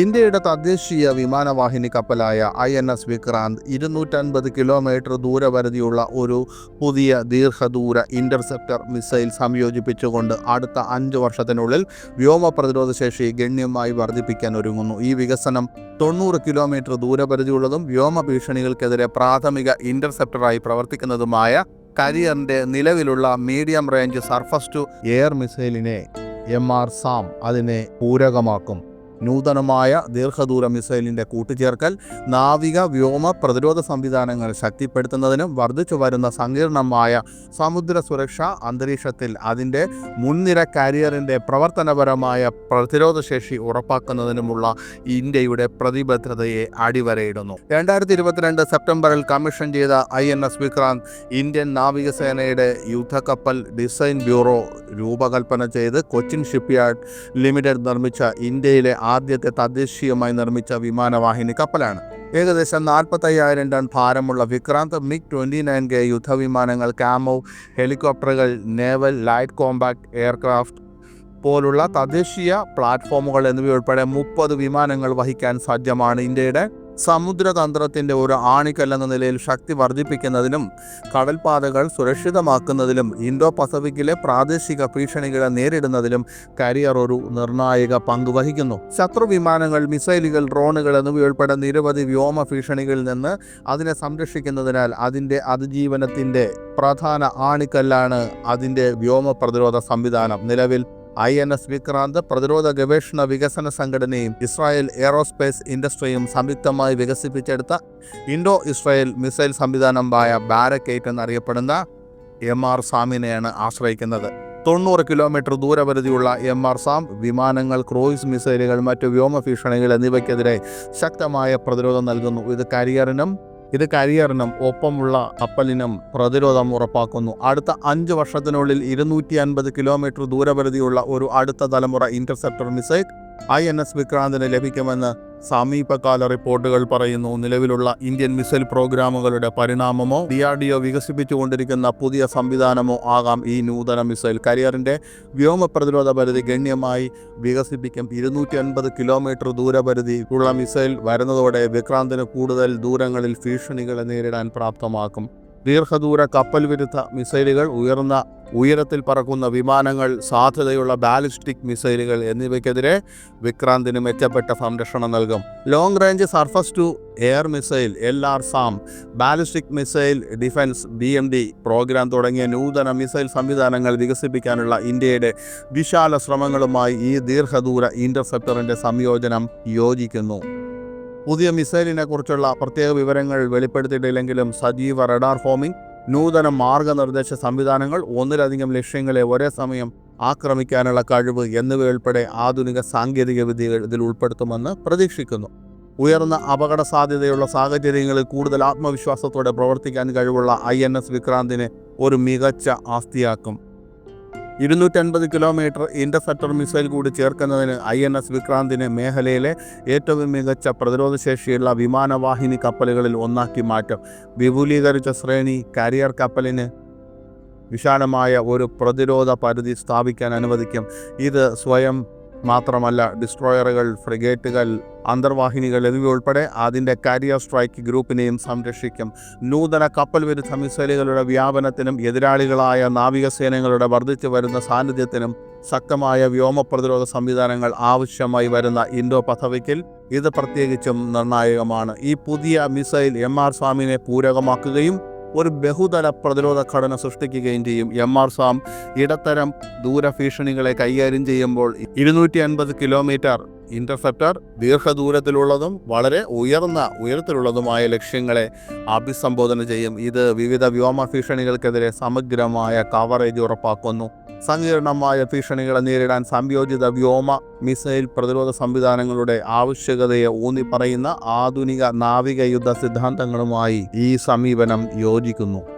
ഇന്ത്യയുടെ തദ്ദേശീയ വിമാനവാഹിനി കപ്പലായ ഐ എൻ എസ് വിക്രാന്ത് ഇരുന്നൂറ്റൻപത് കിലോമീറ്റർ ദൂരപരിധിയുള്ള ഒരു പുതിയ ദീർഘദൂര ഇന്റർസെപ്റ്റർ മിസൈൽ സംയോജിപ്പിച്ചുകൊണ്ട് അടുത്ത അഞ്ച് വർഷത്തിനുള്ളിൽ വ്യോമ പ്രതിരോധ ശേഷി ഗണ്യമായി വർദ്ധിപ്പിക്കാൻ ഒരുങ്ങുന്നു. ഈ വികസനം തൊണ്ണൂറ് കിലോമീറ്റർ ദൂരപരിധിയുള്ളതും വ്യോമ ഭീഷണികൾക്കെതിരെ പ്രാഥമിക ഇന്റർസെപ്റ്ററായി പ്രവർത്തിക്കുന്നതുമായ കരിയറിന്റെ നിലവിലുള്ള medium range surface to air മിസൈലിനെ M R SAM അതിനെ പൂരകമാക്കും. നൂതനമായ ദീർഘദൂര മിസൈലിന്റെ കൂട്ടിച്ചേർക്കൽ നാവിക വ്യോമ പ്രതിരോധ സംവിധാനങ്ങൾ ശക്തിപ്പെടുത്തുന്നതിനും വർദ്ധിച്ചു വരുന്ന സങ്കീർണമായ സമുദ്ര സുരക്ഷ അന്തരീക്ഷത്തിൽ അതിന്റെ മുൻനിര കാരിയറിന്റെ പ്രവർത്തനപരമായ പ്രതിരോധ ശേഷി ഉറപ്പാക്കുന്നതിനുമുള്ള ഇന്ത്യയുടെ പ്രതിബദ്ധതയെ അടിവരയിടുന്നു. രണ്ടായിരത്തി ഇരുപത്തിരണ്ട് സെപ്റ്റംബറിൽ കമ്മീഷൻ ചെയ്ത I N S Vikrant Indian നാവികസേനയുടെ യുദ്ധക്കപ്പൽ ഡിസൈൻ ബ്യൂറോ രൂപകൽപ്പന ചെയ്ത് കൊച്ചിൻ ഷിപ്പ്യാർഡ് ലിമിറ്റഡ് നിർമ്മിച്ച ഇന്ത്യയിലെ ആദ്യത്തെ തദ്ദേശീയമായി നിർമ്മിച്ച വിമാനവാഹിനി കപ്പലാണ്. ഏകദേശം നാൽപ്പത്തയ്യായിരം ടൺ ഭാരമുള്ള Vikrant MiG twenty nine K യുദ്ധവിമാനങ്ങൾ കാമോ ഹെലികോപ്റ്ററുകൾ നേവൽ ലൈറ്റ് കോമ്പാക്ട് എയർക്രാഫ്റ്റ് പോലുള്ള തദ്ദേശീയ പ്ലാറ്റ്ഫോമുകൾ എന്നിവയുൾപ്പെടെ മുപ്പത് വിമാനങ്ങൾ വഹിക്കാൻ സാധ്യമാണ് ഇന്ത്യയുടെ സമുദ്രതന്ത്രത്തിന്റെ ഒരു ആണിക്കല്ലെന്ന നിലയിൽ ശക്തി വർദ്ധിപ്പിക്കുന്നതിനും കടൽപാതകൾ സുരക്ഷിതമാക്കുന്നതിലും ഇൻഡോ പസഫിക്കിലെ പ്രാദേശിക ഭീഷണികളെ നേരിടുന്നതിലും കരിയർ ഒരു നിർണായക പങ്ക് വഹിക്കുന്നു. ശത്രു വിമാനങ്ങൾ മിസൈലുകൾ ഡ്രോണുകൾ എന്നിവയുൾപ്പെടെ നിരവധി വ്യോമ ഭീഷണികളിൽ നിന്ന് അതിനെ സംരക്ഷിക്കുന്നതിനാൽ അതിന്റെ അതിജീവനത്തിന്റെ പ്രധാന ആണിക്കല്ലാണ് അതിന്റെ വ്യോമ പ്രതിരോധ സംവിധാനം. നിലവിൽ ഐ എൻ എസ് വിക്രാന്ത് പ്രതിരോധ ഗവേഷണ വികസന സംഘടനയും ഇസ്രായേൽ എയറോസ്പേസ് ഇൻഡസ്ട്രിയും സംയുക്തമായി വികസിപ്പിച്ചെടുത്ത ഇൻഡോ ഇസ്രായേൽ മിസൈൽ സംവിധാനമായ ബാരക്കേറ്റ് എന്നറിയപ്പെടുന്ന എം ആർ സാമിനെയാണ് ആശ്രയിക്കുന്നത്. തൊണ്ണൂറ് കിലോമീറ്റർ ദൂരപരിധിയുള്ള എം ആർ സാം വിമാനങ്ങൾ ക്രൂയിസ് മിസൈലുകൾ മറ്റ് വ്യോമ ഭീഷണികൾ എന്നിവയ്ക്കെതിരെ ശക്തമായ പ്രതിരോധം നൽകുന്നു. ഇത് കരിയറിനും ഇത് കരിയറിനും ഒപ്പമുള്ള കപ്പലിനും പ്രതിരോധം ഉറപ്പാക്കുന്നു. അടുത്ത അഞ്ച് വർഷത്തിനുള്ളിൽ ഇരുന്നൂറ്റി അൻപത് കിലോമീറ്റർ ദൂരപരിധിയുള്ള ഒരു അടുത്ത തലമുറ interceptor missile I N S വിക്രാന്തിന് ലഭിക്കുമെന്ന് സമീപകാല റിപ്പോർട്ടുകൾ പറയുന്നു നിലവിലുള്ള ഇന്ത്യൻ മിസൈൽ പ്രോഗ്രാമുകളുടെ പരിണാമമോ ഡി ആർ ഡി ഒ വികസിപ്പിച്ചുകൊണ്ടിരിക്കുന്ന പുതിയ സംവിധാനമോ ആകാം ഈ നൂതന മിസൈൽ. കരിയറിന്റെ വ്യോമ പ്രതിരോധ പരിധി ഗണ്യമായി വികസിപ്പിക്കും. ഇരുന്നൂറ്റി അൻപത് കിലോമീറ്റർ ദൂരപരിധി ഉള്ള മിസൈൽ വരുന്നതോടെ വിക്രാന്തിന് കൂടുതൽ ദൂരങ്ങളിൽ ഭീഷണികളെ നേരിടാൻ പ്രാപ്തമാക്കും. ദീർഘദൂര കപ്പൽ വിരുദ്ധ മിസൈലുകൾ ഉയർന്ന ഉയരത്തിൽ പറക്കുന്ന വിമാനങ്ങൾ സാധ്യതയുള്ള ബാലിസ്റ്റിക് മിസൈലുകൾ എന്നിവയ്ക്കെതിരെ വിക്രാന്തിന് മെച്ചപ്പെട്ട സംരക്ഷണം നൽകും. Long range surface to air missile L R SAM ballistic missile defence B M D programme തുടങ്ങിയ നൂതന മിസൈൽ സംവിധാനങ്ങൾ വികസിപ്പിക്കാനുള്ള ഇന്ത്യയുടെ വിശാല ശ്രമങ്ങളുമായി ഈ ദീർഘദൂര ഇന്റർസെപ്റ്ററിന്റെ സംയോജനം യോജിക്കുന്നു. പുതിയ മിസൈലിനെക്കുറിച്ചുള്ള പ്രത്യേക വിവരങ്ങൾ വെളിപ്പെടുത്തിയിട്ടില്ലെങ്കിലും സജീവ റഡാർ ഫോമിംഗ് നൂതന മാർഗനിർദ്ദേശ സംവിധാനങ്ങൾ ഒന്നിലധികം ലക്ഷ്യങ്ങളെ ഒരേ സമയം ആക്രമിക്കാനുള്ള കഴിവ് എന്നിവയുൾപ്പെടെ ആധുനിക സാങ്കേതിക വിദ്യകൾ ഇതിൽ ഉൾപ്പെടുത്തുമെന്ന് പ്രതീക്ഷിക്കുന്നു. ഉയർന്ന അപകട സാധ്യതയുള്ള സാഹചര്യങ്ങളിൽ കൂടുതൽ ആത്മവിശ്വാസത്തോടെ പ്രവർത്തിക്കാൻ കഴിവുള്ള ഐ എൻ എസ് വിക്രാന്തിനെ ഒരു മികച്ച ആസ്തിയാക്കും. ഇരുന്നൂറ്റൻപത് കിലോമീറ്റർ ഇന്റർസെപ്റ്റർ മിസൈൽ കൂടി ചേർക്കുന്നതിന് ഐ എൻ എസ് വിക്രാന്തിനെ മേഖലയിലെ ഏറ്റവും മികച്ച പ്രതിരോധശേഷിയുള്ള വിമാനവാഹിനി കപ്പലുകളിൽ ഒന്നാക്കി മാറ്റും. വിപുലീകരിച്ച ശ്രേണി കാരിയർ കപ്പലിന് വിശാലമായ ഒരു പ്രതിരോധ പരിധി സ്ഥാപിക്കാൻ അനുവദിക്കും. ഇത് സ്വയം മാത്രമല്ല ഡിസ്ട്രോയറുകൾ ഫ്രിഗേറ്റുകൾ അന്തർവാഹിനികൾ എന്നിവയുൾപ്പെടെ അതിന്റെ കാരിയർ സ്ട്രൈക്ക് ഗ്രൂപ്പിനെയും സംരക്ഷിക്കും. നൂതന കപ്പൽ വിരുദ്ധ മിസൈലുകളുടെ വ്യാപനത്തിനും എതിരാളികളായ നാവികസേനകളുടെ വർദ്ധിച്ചു വരുന്ന സാന്നിധ്യത്തിനും ശക്തമായ വ്യോമ പ്രതിരോധ സംവിധാനങ്ങൾ ആവശ്യമായി വരുന്ന ഇൻഡോ പസഫിക്കിൽ ഇത് പ്രത്യേകിച്ചും നിർണായകമാണ്. ഈ പുതിയ മിസൈൽ എം ആർ സ്വാമിനെ പൂരകമാക്കുകയും ഒരു ബഹുതല പ്രതിരോധ ഘടന സൃഷ്ടിക്കുകയും ചെയ്യും. എം ആർ സാം ഇടത്തരം ദൂരഭീഷണികളെ കൈകാര്യം ചെയ്യുമ്പോൾ ഇരുന്നൂറ്റി അൻപത് കിലോമീറ്റർ ഇന്റർസെപ്റ്റർ ദീർഘദൂരത്തിലുള്ളതും വളരെ ഉയർന്ന ഉയരത്തിലുള്ളതുമായ ലക്ഷ്യങ്ങളെ അഭിസംബോധന ചെയ്യും. ഇത് വിവിധ വ്യോമ ഭീഷണികൾക്കെതിരെ സമഗ്രമായ കവറേജ് ഉറപ്പാക്കുന്നു. സങ്കീർണമായ ഭീഷണികളെ നേരിടാൻ സംയോജിത വ്യോമ മിസൈൽ പ്രതിരോധ സംവിധാനങ്ങളുടെ ആവശ്യകതയെ ഊന്നി പറയുന്ന ആധുനിക നാവിക യുദ്ധ സിദ്ധാന്തങ്ങളുമായി ഈ സമീപനം യോജിക്കുന്നു.